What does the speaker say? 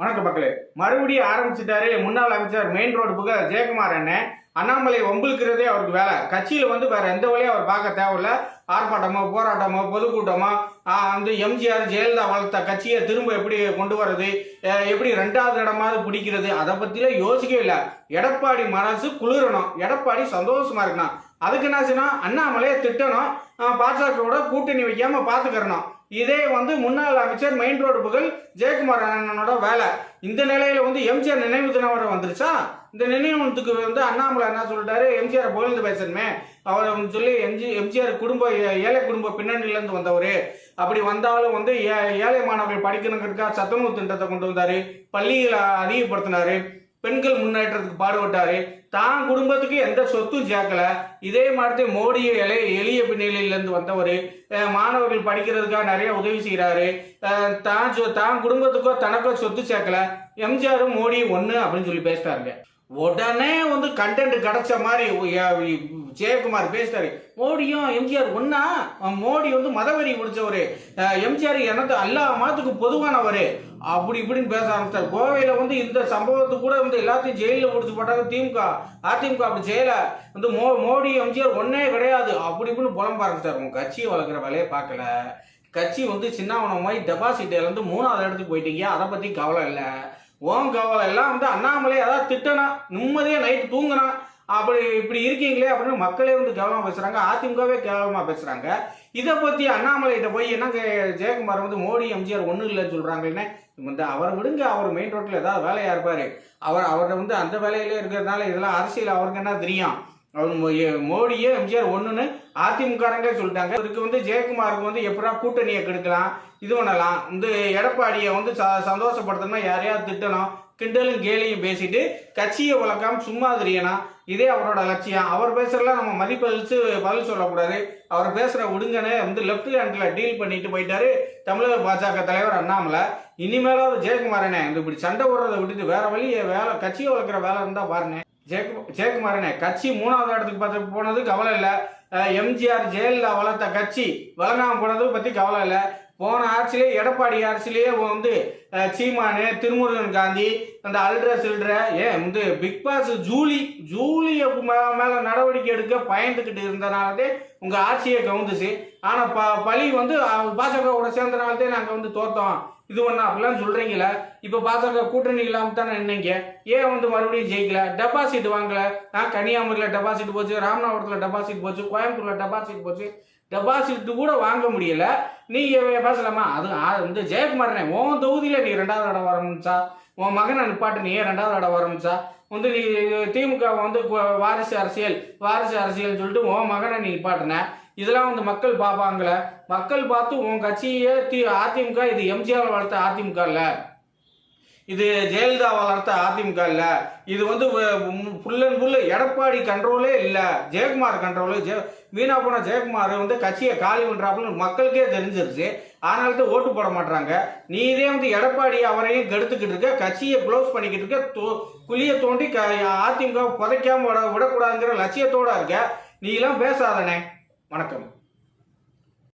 வணக்கம் மக்களே. மறுபடியும் ஆரம்பிச்சிட்டாரு. முன்னாள் அமைச்சர் மெயின் ரோடு புக ஜெயக்குமார் அண்ணன். அண்ணாமலை ஒம்புக்கிறதே அவருக்கு வேலை. கட்சியில் வந்து வேற எந்த வழியும் அவர் பார்க்க தேவையில்ல. ஆர்ப்பாட்டமோ போராட்டமோ பொதுக்கூட்டமோ வந்து எம்ஜிஆர் ஜெயலலிதா வளர்த்த கட்சியை திரும்ப எப்படி கொண்டு வர்றது? எப்படி ரெண்டாவது இடமாவது பிடிக்கிறது? அதை பற்றிலாம் யோசிக்கவே இல்லை. எடப்பாடி மனசு குளிரணும். எடப்பாடி சந்தோஷமா இருக்கணும். அதுக்கு என்ன செய்யணும்? அண்ணாமலையை திட்டணும். பாஜகவோட கூட்டணி வைக்காம பார்த்துக்கிறணும் இதே வந்து முன்னாள் அமைச்சர் மெயின் ரோடு புகழ் ஜெயக்குமார் அண்ணனோட வேலை. இந்த நிலையில வந்து எம்ஜிஆர் நினைவு தினம் வர வந்துருச்சா? இந்த நினைவுக்கு வந்து அண்ணாமலை என்ன சொல்லிட்டாரு? எம்ஜிஆர் புகழ்ந்து பேசணுமே. அவர் வந்து சொல்லி எம்ஜி எம்ஜிஆர் குடும்ப ஏ- ஏழை குடும்ப பின்னணியிலேருந்து வந்தவர். அப்படி வந்தாலும் வந்து ஏ- ஏழை மாணவர்கள் படிக்கணுங்கிறதுக்காக சத்துணவு திட்டத்தை கொண்டு வந்தார். பள்ளிகளை அதிகப்படுத்தினாரு. பெண்கள் முன்னேற்றத்துக்கு பாடுபட்டாரு. தான் குடும்பத்துக்கு எந்த சொத்தும் சேர்க்கல. இதே மாதிரி மோடி இலை எளிய பின்னணியிலேருந்து வந்தவர். மாணவர்கள் படிக்கிறதுக்காக நிறைய உதவி செய்கிறாரு தான் சொ- தான் குடும்பத்துக்கோ தனக்கோ சொத்து சேர்க்கல. எம்ஜிஆரும் மோடி ஒன்று அப்படின்னு சொல்லி பேசிட்டாருங்க. உடனே வந்து கண்டென்ட் கிடைச்ச மாதிரி ஜெயக்குமார் பேசிட்டாரு. மோடியும் எம்ஜிஆர் ஒன்னா மோடி வந்து மதவெறி முடிச்சவர். எம்ஜிஆர் எனக்கு எல்லா மதத்துக்கு பொதுவானவர். அப்படி இப்படின்னு பேச ஆரம்பிச்சாரு கோவையில் வந்து இந்த சம்பவத்து கூட வந்து எல்லாத்தையும் ஜெயிலில் பிடிச்சி போட்டாங்க. திமுக அதிமுக அப்படி செய்யல. வந்து மோ மோடி எம்ஜிஆர் ஒன்னே கிடையாது. அப்படி இப்படின்னு புலம்ப ஆரம்பிச்சார் உங்க கட்சியை வளர்க்குற வேலையை பார்க்கல. கட்சி வந்து சின்னவனமாய் டெபாசிட் இழந்து மூணாவது இடத்துக்கு போயிட்டீங்க. அதை பற்றி கவலை இல்லை. ஓம் கவலை எல்லாம் வந்து அண்ணாமலை அதாவது திட்டனா நிம்மதியாக நைட்டு தூங்கணும் அப்படி இப்படி இருக்கீங்களே அப்படின்னு மக்களே வந்து கேவலமாக பேசுகிறாங்க அதிமுகவே கேவலமாக பேசுகிறாங்க இதை பற்றி அண்ணாமலைகிட்ட போய் என்னங்க ஜெயக்குமார் வந்து மோடி எம்ஜிஆர் ஒன்றும் இல்லைன்னு சொல்கிறாங்கன்னு வந்து அவரை விடுங்க அவர் மெயின் ரோட்டில் ஏதாவது வேலையாக இருப்பார். அவர் அவரை வந்து அந்த வேலையிலே இருக்கிறதுனால இதெல்லாம் அரசியல் அவருக்கு என்ன தெரியும்? அவர் மோ- மோடியே எம்ஜிஆர் ஒன்றுன்னு அதிமுகரங்களே சொல்லிட்டாங்க. இதுக்கு வந்து ஜெயக்குமாருக்கு வந்து எப்படா கூட்டணியை கெடுக்கலாம் இது பண்ணலாம் இந்த எடப்பாடியை வந்து ச சந்தோஷப்படுத்தணும்னா யாரையாவது திட்டணும். கிண்டலும் கேலியும் பேசிட்டு கட்சியை வளர்க்காம சும்மா தெரியணும் இதே அவரோட லட்சியம். அவர் பேசுறதுல நம்ம மதிப்பளிச்சு பதில் சொல்லக்கூடாது. அவர் பேசுற விடுங்கன்னு வந்து லெஃப்ட் ஹேண்ட்ல டீல் பண்ணிட்டு போயிட்டாரு தமிழக பாஜக தலைவர் அண்ணாமலை. இனிமேலாவது ஜெயக்குமாரனே இந்த இப்படி சண்டை விடுறதை விட்டுட்டு வேற வழியை வேலை கட்சியை வளர்க்குற வேலை இருந்தா பாருங்க. ஜெயக்கு ஜெயக்குமாரனே கட்சி மூணாவது இடத்துக்கு பார்த்து போனது கவலை இல்லை. எம்ஜிஆர் ஜெயலலிதா வளர்த்த கட்சி வழங்காம போனது பத்தி கவலை இல்லை. போன ஆட்சியிலே எடப்பாடி ஆட்சியிலேயே வந்து சீமானு திருமுருகன் காந்தி அந்த அல்ட்ர சில்ட்ர ஏன் வந்து பிக் பாஸ் ஜூலி ஜூலியை மே- மேல நடவடிக்கை எடுக்க பயந்துக்கிட்டு இருந்தனாலதே உங்க ஆட்சியை கவுந்துச்சு. ஆனா ப பழி வந்து அஹ், பாஜகவோட சேர்ந்தனாலதே நாங்க வந்து தோத்தோம். இது ஒன்று அப்படிலாம் சொல்கிறீங்களே இப்போ பாஜக கூட்டணி இல்லாமல் தானே நின்னீங்க. ஏன் வந்து மறுபடியும் ஜெயிக்கல? டெபாசிட் வாங்கல. நான் கன்னியாகுமரியில் டெபாசிட் போச்சு ராமநாதபுரத்தில் டெபாசிட் போச்சு கோயம்புத்தூரில் டெபாசிட் போச்சு. டெபாசிட் கூட வாங்க முடியல. நீ பேசலாமா? அது ஆ- இந்த ஜெயக்குமாரனே உன் தொகுதியில் நீ ரெண்டாவது இடம் ஆரம்பிச்சா உன் மகனை நிப்பாட்டு நீ ஏன் ரெண்டாவது இடம் ஆரம்பிச்சா வந்து நீ திமுக வந்து வாரிசு அரசியல் வாரிசு அரசியல் சொல்லிட்டு உன் மகனை நீ பாட்டின இதெல்லாம் வந்து மக்கள் பார்ப்பாங்களே மக்கள் பார்த்து உன் கட்சியே தி அதிமுக இது எம்ஜிஆர் வளர்த்த அதிமுக இல்லை. இது ஜெயலலிதா வளர்த்த அதிமுக இல்ல. இது வந்து ஃபுல் அண்ட் ஃபுல் எடப்பாடி கண்ட்ரோலே இல்ல. ஜெயக்குமார் கண்ட்ரோலு ஜெய வீணா போன ஜெயக்குமார் வந்து கட்சியை காலி பண்றாப்புல மக்களுக்கே தெரிஞ்சிருச்சு. அதனால தான் ஓட்டு போட மாட்டாங்க நீ இதே வந்து எடப்பாடி அவரையும் கெடுத்துக்கிட்டு இருக்க கட்சியை க்ளோஸ் பண்ணிக்கிட்டு இருக்க தோ- குழியை தோண்டி க அதிமுக புதைக்காம விட விடக்கூடாதுங்கிற லட்சியத்தோட இருக்க. நீ எல்லாம் பேசாதனே வணக்கம்.